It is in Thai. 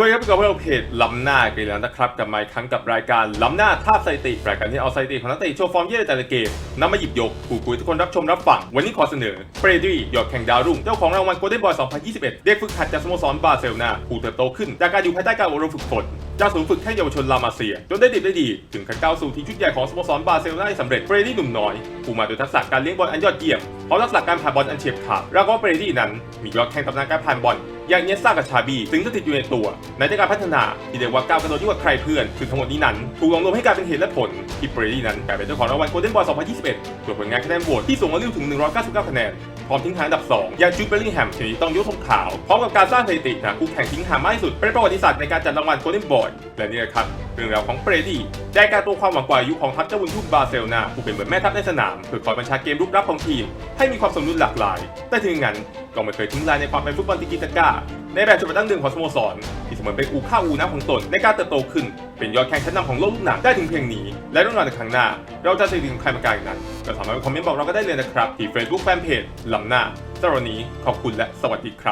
วัสดีครับกับพวกเราเพจล้ำหน้ากันอีกแล้วนะครับกลับมาอีกครั้งกับรายการล้ำหน้าท่าสถิติรายการที่เอาสถิติของนักเตะโชว์ฟอร์มเย่ในแต่ละเกมนำมาหยิบยกพูดคุยทุกคนรับชมรับฟัง วันนี้ขอเสนอเฟรดดี้ยอดแข่งดาวรุ่ง เจ้าของรางวัลโกลเด้นบอย 2021 เด็กฝึกหัดจากสโมสรบาร์เซโลนาผู้เติบโตขึ้นจากการอยู่ภายใต้การอบรมฝึกฝนจากศูนย์ฝึกแค่เยาวชนลามาเซีย จนได้ดิบได้ดี ถึงขั้นก้าวสู่ทีมชุดใหญ่ของสโมสรบาร์เซโลนาได้สำเร็จเฟรดดี้หนุ่มน้อยผู้มาด้วยทักษะการเลี้ยงบอลอันยอดเยี่ยมพร้อมทักษะการผ่านบอลอันเฉียบขาดแล้วก็เฟรดดี้นั้นมียอดแข่งตำนานการผ่านบอล อย่างเนสซ่ากับชาบีซึ่งสถิตอยู่ในตัวในการพัฒนาที่เรียกว่าก้าวกระโดดยิ่งกว่าใครเพื่อนคือทั้งหมดนี้นั้น ถูกลงรวมให้กลายเป็นเหตุและผลที่เบรดี้นั้นกลายเป็นเจ้าของรางวัลโกลเด้นบอล2021ด้วยผลงานคะแนนโหวตที่สูงกว่าริ้วถึง 199 คะแนนพร้อมทิ้งท้ายอันดับ 2 อย่างจูดเบลลิงแฮมชนิดต้องยกธงขาว พร้อมกับการสร้างสถิตินะคู่แข่งทิ้งห่างมากที่สุด เป็นประวัติศาสตร์ในการจัดรางวัลโกลเด้นบอยและนี่แหละครับเรื่องราวของเบรดี้ได้การตัวความหวังกว่าอายุของทัพเจ้าบุญทุ่มบาร์เซโลนาผู้เป็นเหมือนแม่ทัพในสนามเพื่อคอยบัญชาเกมรุกรับของทีมให้มีความสมดุลหลากหลาย แต่ถึงงั้น ก็ไม่เคยทิ้งลายในความเป็นฟุตบอลติกิตาก้าในแบบฉบับดั้งเดิมของสโมสร ที่เสมือนเป็นอู่ข้าวอูน้ำของตนในการเติบโตขึ้น เป็นยอดแข่งชั้นนำของโลกลูกหนังได้ถึงเพียงนี้ และเรื่องราวในครั้งหน้า เราจะสื่อถึงใครมาการอีกนั้น ก็สามารถคอมเมนต์บอกเราก็ได้เลยนะครับ ที่ Facebook Fanpage ลำหน้าสำหรับวันนี้ขอบคุณและสวัสดีครับ